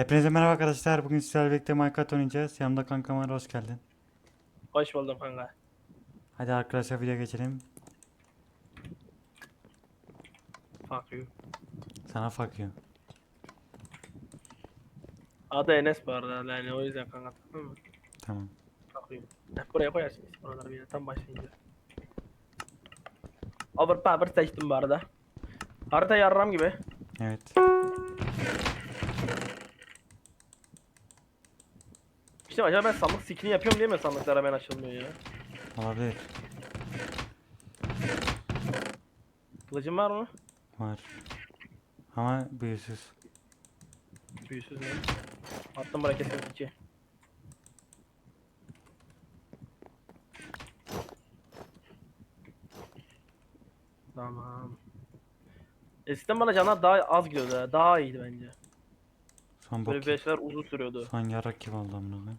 Hepinize merhaba arkadaşlar. Bugün sizlerle birlikte Minecraft oynayacağız. Yanımda kankam var. Hoş geldin. Hoş buldum kanka. Hadi arkadaşlar video geçelim. Fuck you. Sana fuck you. Adı Enes bu arada yani o yüzden kanka. Tamam mı? Tamam. Fuck you. Buraya koyarsınız oraları bir yere tam başlayınca. Overpower seçtim bu arada. Harita yarram gibi. Evet. İşte acaba ben sandık skin'i yapıyorum diye mi sandıklar hemen açılmıyor ya? Olabilir. Kılıcın var mı? Var. Ama büyüsüz. Büyüsüz ne? Attım buraya kesin iki. Tamam. Eskiden bana canlar daha az gidiyordu. Daha iyiydi bence. Son bok. Böyle beşler uzun sürüyordu. Son yarak gibi oldu amına koyayım.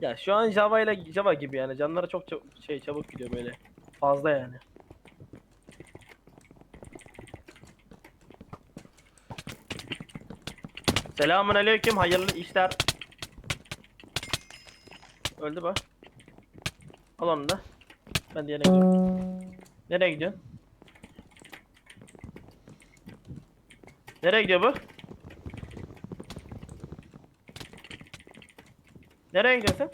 Ya şu an Java ile Java gibi yani. Canları çok çab- şey çabuk gidiyor böyle. Fazla yani. Selamun aleyküm. Hayırlı işler. Öldü bu. Al onu da. Ben diğerine gidiyorum. Nereye gidiyorsun? Nereye gidiyor bu? Nereye gidiyorsun?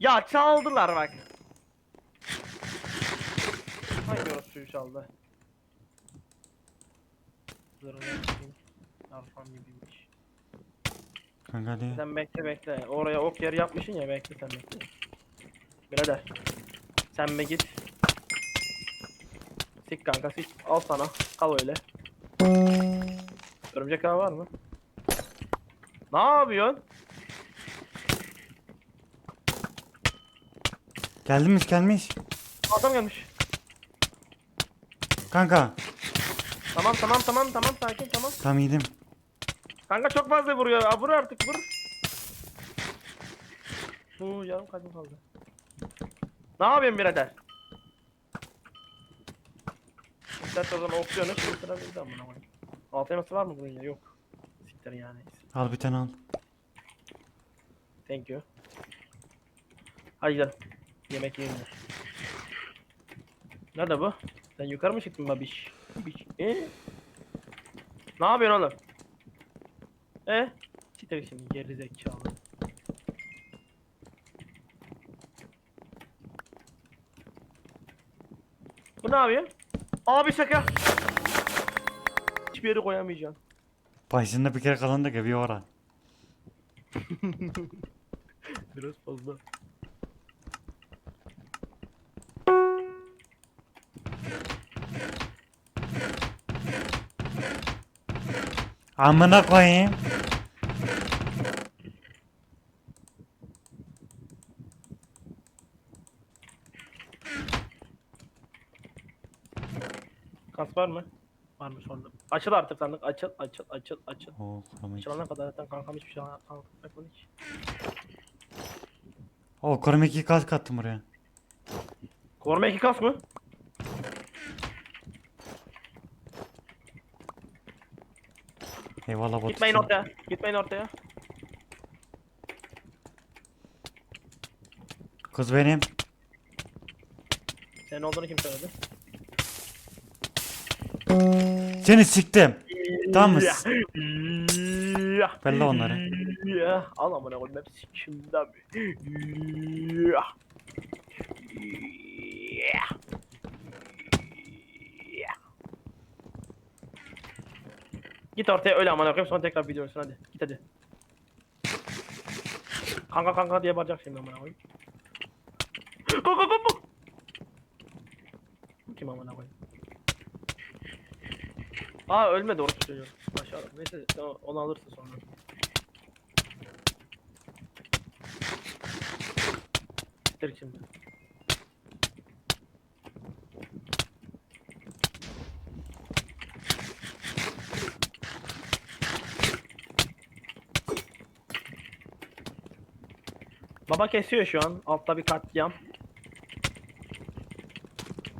Ya çaldılar bak. Hangi orospuyu çaldı? Zırhını gibiymiş. Kanka hadi. Sen bekle bekle. Oraya ok yeri yapmışsın ya bekle sen bekle. Birader. Sen mi git? Sik kanka sik. Al sana. Kal öyle. Örümcek ağı var mı? Ne yapıyorsun? Gelmiş gelmiş. Adam gelmiş. Kanka. Tamam tamam tamam tamam sakin tamam. Tam yedim. Kanka çok fazla vuruyor. Aa, vur artık vur. Uuu yarım kalbim kaldı. Ne yapıyorsun birader? İstersen oradan okluyorsun. Şimdi sıra bizde amına koyayım. Altı var mı bunun ya? Yok. Siktir yani. Al bir tane al. Thank you. Hadi gidelim. Yemek yiyelim. Nerede bu? Sen yukarı mı çıktın babiş? Babiş. Ee? Ne yapıyorsun oğlum? E? Siktir şimdi geri zekalı. Bu ne yapıyor? Abi şaka. Hiçbir yere koyamayacaksın. Başında bir kere kalan da gibi ora. Biraz fazla. Amına koyayım. Kas var mı? Varmış orada. Açıl artık sandık. Açıl, açıl, açıl, açıl. Koruma iki. Açılana kadar zaten kankam hiçbir şey kanka yapmadı ki. Oo koruma iki kas kattım buraya. Koruma iki kas mı? Eyvallah bot. Gitmeyin ortaya. Gitmeyin ortaya. Kız benim. Senin olduğunu kim söyledi? Seni siktim. Tamam mı? Bella onları. Al amına koyayım hepsi sikimde abi. Ya. Ya. Ya. Git ortaya öyle amına koyayım sonra tekrar video olsun hadi. Git hadi. Kanka kanka diye bağıracak şimdi amına koyayım. Kanka kanka. Kim amına koyayım? Aa ölmedi orası çocuğu. Aşağıda. Neyse sen onu alırsın sonra. Siktir şimdi. Baba kesiyor şu an. Altta bir katliam.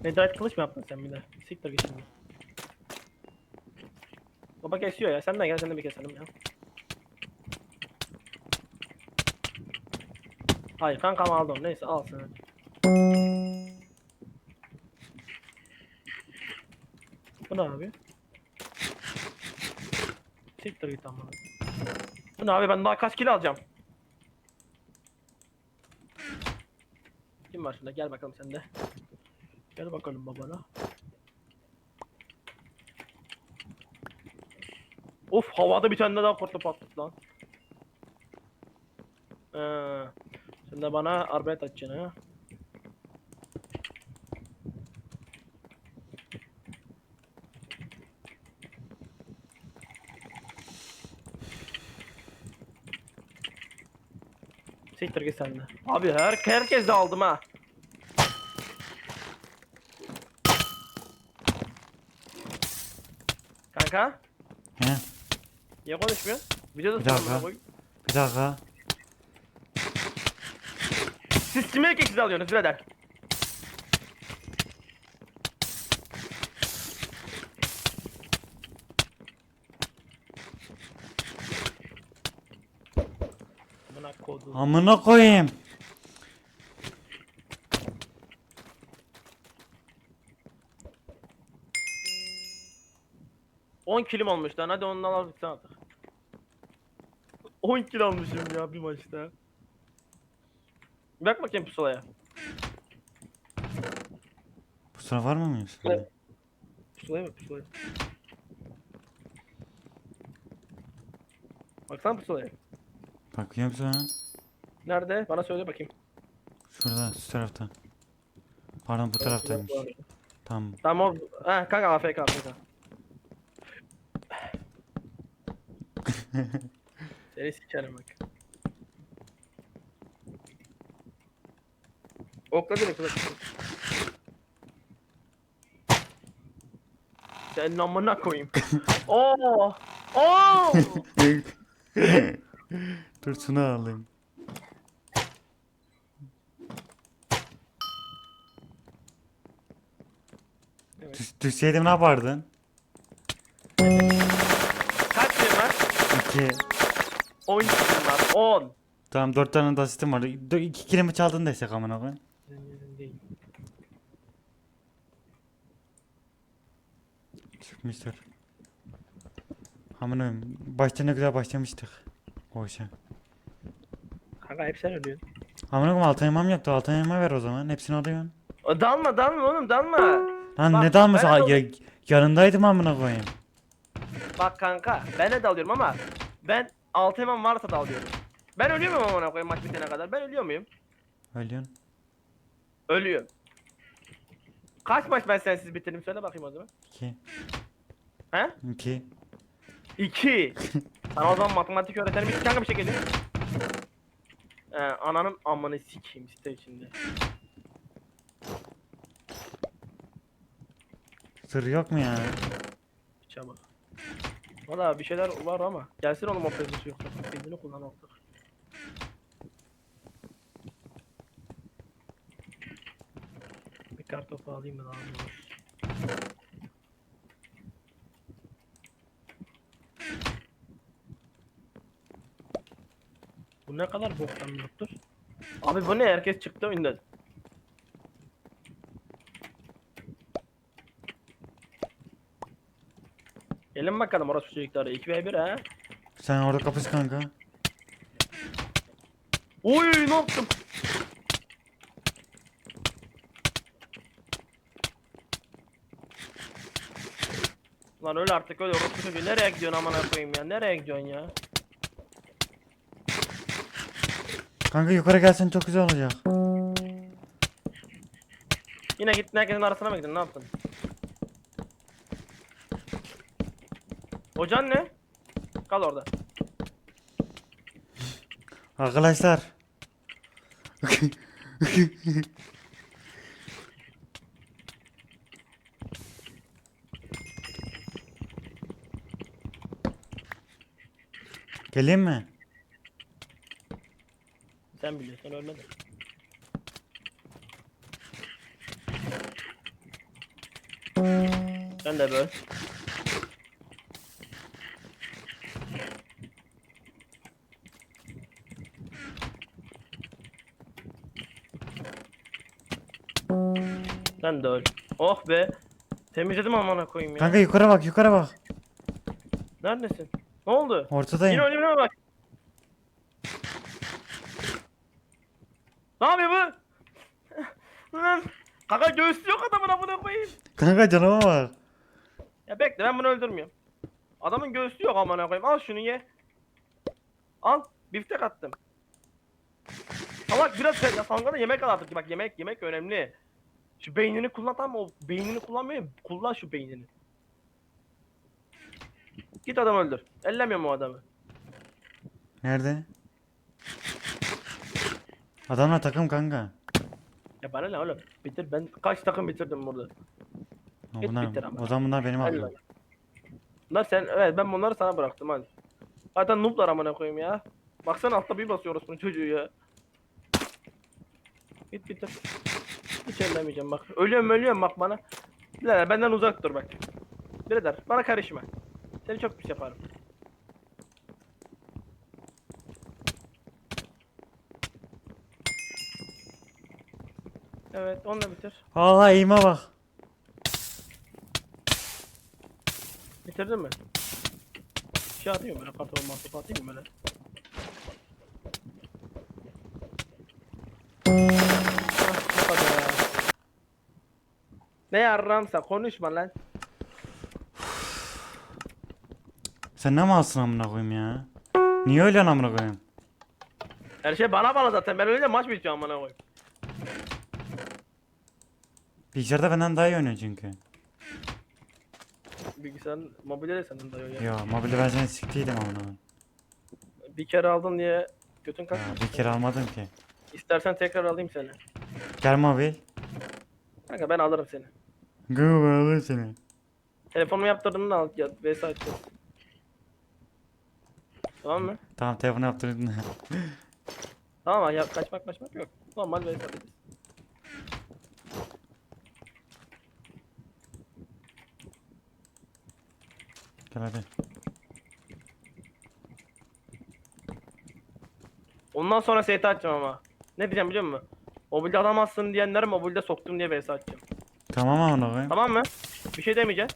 Netherite kılıç mı yaptın sen bir de? Siktir git şimdi. Baba kesiyor ya. Sen de gel sen de bir keselim ya. Hayır kankam aldım. Neyse al. Bu ne abi? Siktir git ama. Bu ne abi ben daha kaç kilo alacağım? Kim var şurada? Gel bakalım sen de. Gel bakalım babana. Of havada bir tane daha kurtlu patladı lan. Ee, sen de bana arbelet açacaksın ha. Siktir git sen de. Abi her herkes de aldım ha. Kanka, He? niye konuşmuyorsun? Videoda Bir dakika. koy. Bir dakika. Siz kime erkeksiz alıyorsunuz birader? Amına koyayım. On kilim olmuş lan hadi ondan al gitsin artık. 10 kilo almışım ya bir maçta. Bak bakayım pusulaya. Bu sıra var mı mıyız? Evet. Pusulaya bak pusulaya. Baksana pusulaya. Bakıyorum sonra. Nerede? Bana söyle bakayım. Şurada şu tarafta. Pardon bu taraftaymış. Tamam. Tamam o... Ha kanka AFK AFK. Seni sikerim bak. Okla direkt okla. Senin amına koyayım. Oo! Oo! Dur şunu alayım. Düşseydim ne yapardın? Kaç kilim var? 2. 10 kilim var. 10. Tamam 4 tane de asistim var. 2 kilimi çaldın desek amına koyayım. Değil. Çıkmıştır. Amına koyayım. Başta ne güzel başlamıştık. O işe. Kanka hep sen ölüyorsun. Amına koyayım altın elmam yoktu. Altın elma ver o zaman. Hepsini alıyorsun. O, dalma dalma oğlum dalma. Lan Bak, ne dalması? ben Aa, ya, yanındaydım amına koyayım. Bak kanka ben de dalıyorum ama ben altı hemen varsa dalıyorum. Ben ölüyor muyum amına koyayım maç bitene kadar? Ben ölüyor muyum? Ölüyorsun. Ölüyorum. Kaç maç ben sensiz bitirdim söyle bakayım o zaman. 2. He? 2. İki. Sana o zaman matematik öğretelim kanka bir şey geliyor. Ee, ananın amını sikeyim site içinde. Sır yok mu ya? Çabuk. Valla bir şeyler var ama gelsin oğlum o pezisi yok. Benzini kullan artık. Bir kartopu alayım da lazım olur. Bu ne kadar boktan bir yoktur. Abi bu ne? Herkes çıktı oyundan. Gelin bakalım orası çocukları. 2v1 ha. Sen orada kapış kanka. Oy ne yaptım? Lan öyle artık öyle orospu çocuğu nereye gidiyorsun amına koyayım ya nereye gidiyorsun ya? Kanka yukarı gelsen çok güzel olacak. Yine gittin herkesin arasına mı gittin ne yaptın? Hocan ne? Kal orada. Arkadaşlar. Geleyim mi? Sen biliyorsun ölmedin. Sen de böyle. Sen de öl. Oh be. Temizledim amına koyayım ya. Kanka yukarı bak yukarı bak. Neredesin? Ne oldu? Ortadayım. Yine önüme bak. Ne yapıyor bu? Lan. Kanka göğsü yok adamın amına koyayım. Kanka canıma bak. Ya bekle ben bunu öldürmüyorum. Adamın göğsü yok amına koyayım. Al şunu ye. Al. Biftek attım. Salak biraz ya salgada yemek al artık. Bak yemek yemek önemli. Şu beynini kullan tamam mı? O beynini kullanmıyor. Kullan şu beynini. Git adam öldür. Ellemiyorum o adamı. Nerede? Adamla takım kanka. Ya bana ne oğlum? Bitir ben kaç takım bitirdim burada. Git bunlar, bitir ama. o zaman bunlar benim Hadi lan. Bunlar sen evet ben bunları sana bıraktım hadi. Zaten nooblar amına koyayım ya. Baksana altta bir basıyoruz bunu çocuğu ya. Git bitir. Hiç ellemeyeceğim bak. Ölüyorum ölüyorum bak bana. Birader benden uzak dur bak. Birader bana karışma. Seni çok pis yaparım. Evet onu da bitir. Aa eğime bak. Bitirdin mi? Şey atayım böyle karton mahsup atayım böyle? Ne yarramsa konuşma lan. Sen ne malsın amına koyayım ya? Niye öyle amına koyayım? Her şey bana bağlı zaten. Ben öyle maç bitiyor amına koyayım. Bilgisayarda benden daha iyi oynuyor çünkü. Bilgisayarın mobilya de senden dayıyor ya. Yo mobilde ben seni siktiydim amına koyayım. Bir kere aldın diye götün Ya, kalkmış. bir kere almadım ki. İstersen tekrar alayım seni. Gel mobil. Kanka ben alırım seni. Gı alır seni. Telefonumu yaptırdığında al ya VS açacağız. Tamam mı? Tamam telefonu yaptırdın. Tamam ya kaçmak kaçmak yok. Normal VS atacağız. Gel hadi. Ondan sonra ST açacağım ama. Ne diyeceğim biliyor musun? Mobilde alamazsın diyenler mobilde soktum diye VS açacağım. Tamam amına koyayım. Tamam mı? Bir şey demeyeceğim.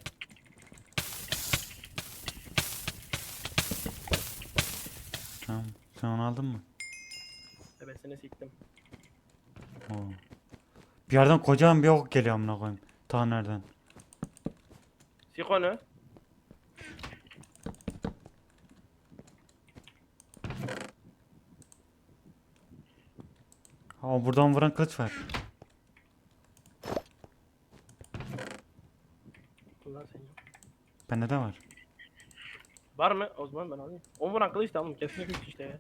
Tamam. Sen onu aldın mı? Evet seni siktim. Oo. Bir yerden kocaman bir ok geliyor amına koyayım. Ta nereden? Sik onu. Aa buradan vuran kılıç var. Kullan seni. Bende de var. Var mı? O zaman ben alayım. O vuran kılıç tamam kesinlikle güç işte ya.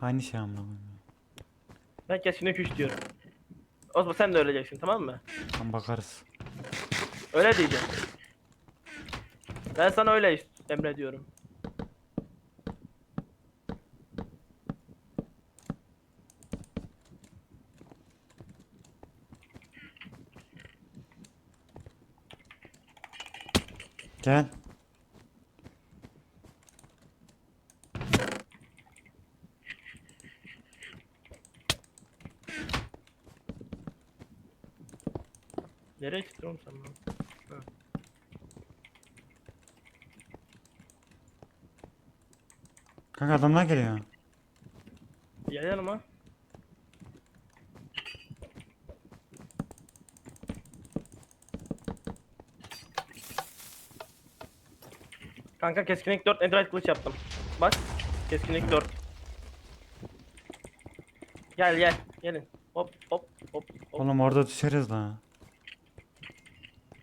Aynı şey koyayım. Ben kesinlikle güç diyorum. O zaman sen de öleceksin tamam mı? Tam bakarız. Öyle diyeceğim. Ben sana öyle emrediyorum. Gel. Nereye çıktın oğlum sen lan? Kanka adamlar geliyor. Gel yanıma. Kanka keskinlik 4 netherite kılıç yaptım. Bak. Keskinlik 4. Gel gel. Gelin. Hop hop hop hop. Oğlum orada düşeriz la.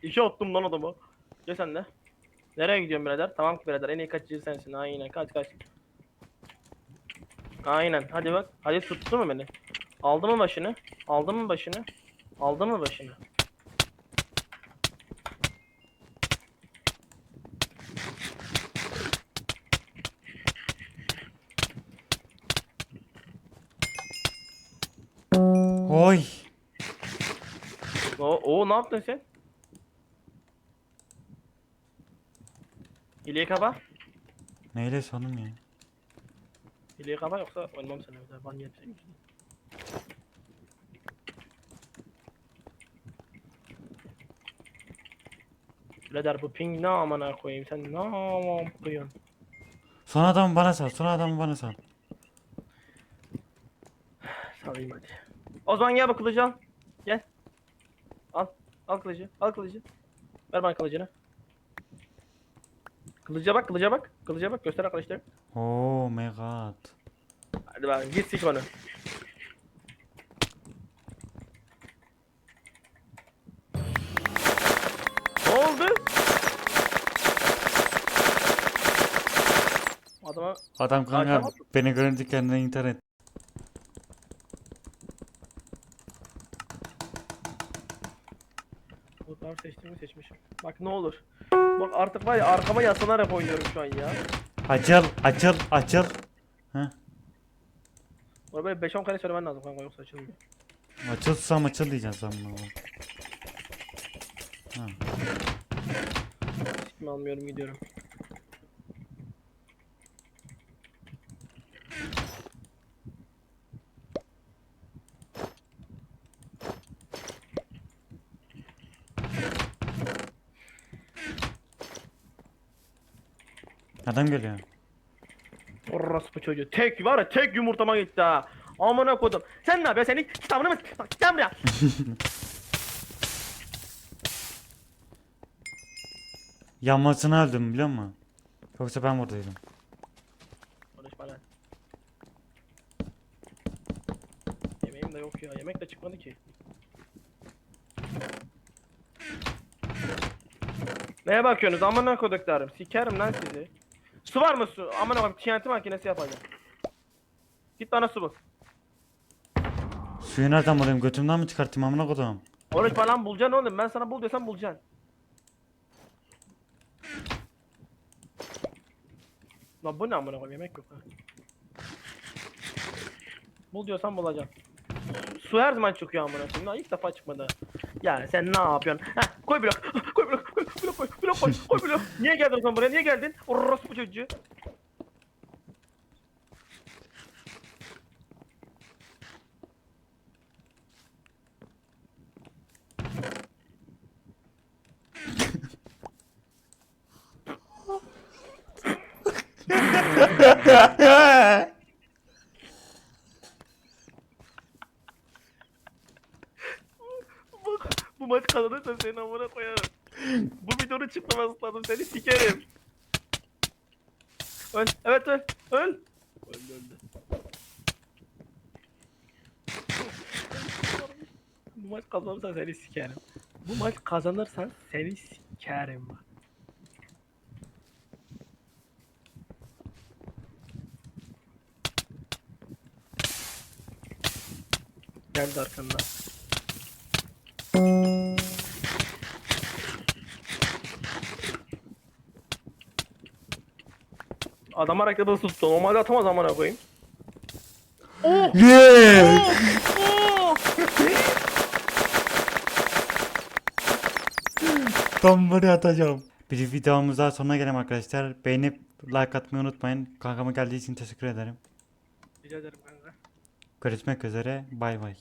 İşe attım lan adamı. Gel sen de. Nereye gidiyorsun birader? Tamam ki birader. En iyi kaçıcı sensin. Aynen. Kaç kaç. Aynen. Hadi bak. Hadi tuttu mu beni? Aldı mı başını? Aldı mı başını? Aldı mı başını? Oy. O, o ne yaptın sen? İliye kaba. Neyle sanım ya? İliye kaba yoksa ölmem sana. Ben yetişeyim. Birader bu ping ne amına koyayım sen ne amına koyuyorsun? Son adamı bana sal, son adamı bana sal. Salayım hadi. O zaman gel bu kılıcı al. Gel. Al. Al kılıcı. Al kılıcı. Ver bana kılıcını. Kılıca bak, kılıca bak. Kılıca bak, göster arkadaşlar. Oh my god. Hadi bak, git sik onu. Ne oldu? Adama Adam kanka tamam. beni görünce kendine internet. Bulutlar seçtiğimi seçmişim. Bak ne olur. Bak artık var ya arkama yaslanarak oynuyorum şu an ya. Açıl, açıl, açıl. Bana böyle 5-10 kere söylemen lazım kanka yoksa açılmıyor. Açılsam açıl diyeceğim sen bana. Ha. Sikimi almıyorum gidiyorum. Adam geliyor. Orospu çocuğu. Tek var ya tek yumurtama gitti ha. Amına kodum. Sen ne yapıyorsun? Senin kitabını mı? Bak gel buraya. Yanmasını öldüm biliyor musun? Yoksa ben buradaydım. Konuşma lan. Yemeğim de yok ya. Yemek de çıkmadı ki. Neye bakıyorsunuz? Amına koduklarım. Sikerim lan sizi. Su var mı su? Amına koyayım. TNT makinesi yapacağım. Git bana su bul. Suyu nereden bulayım? Götümden mi çıkartayım amına kodum? Konuşma lan bulacaksın oğlum. Ben sana bul desem bulacaksın. Lan bu ne amına koyayım yemek yok ha. Bul diyorsan bulacaksın. Su her zaman çıkıyor amına koyayım. Lan ilk defa çıkmadı. Ya sen ne yapıyorsun? Heh, koy blok. Blok. Koy blok koy. Blok koy. Koy blok. Niye geldin o zaman buraya? Niye geldin? Orospu çocuğu. Bu, maç kazanırsa seni amına koyarım. Bu videonun çıkmaması lazım seni sikerim. Öl, evet öl, öl. Öldü öldü. Bu maç kazanırsan seni sikerim. Bu maç kazanırsan seni sikerim. Geldi arkandan. Adam hareketi hızlı tuttu. Normalde atamaz amına koyayım. Oh! Yeah! Oh! Tam buraya atacağım. Bir videomuz daha sonuna gelelim arkadaşlar. Beğenip like atmayı unutmayın. Kankama geldiği için teşekkür ederim. Rica ederim kanka. Görüşmek üzere. Bay bay.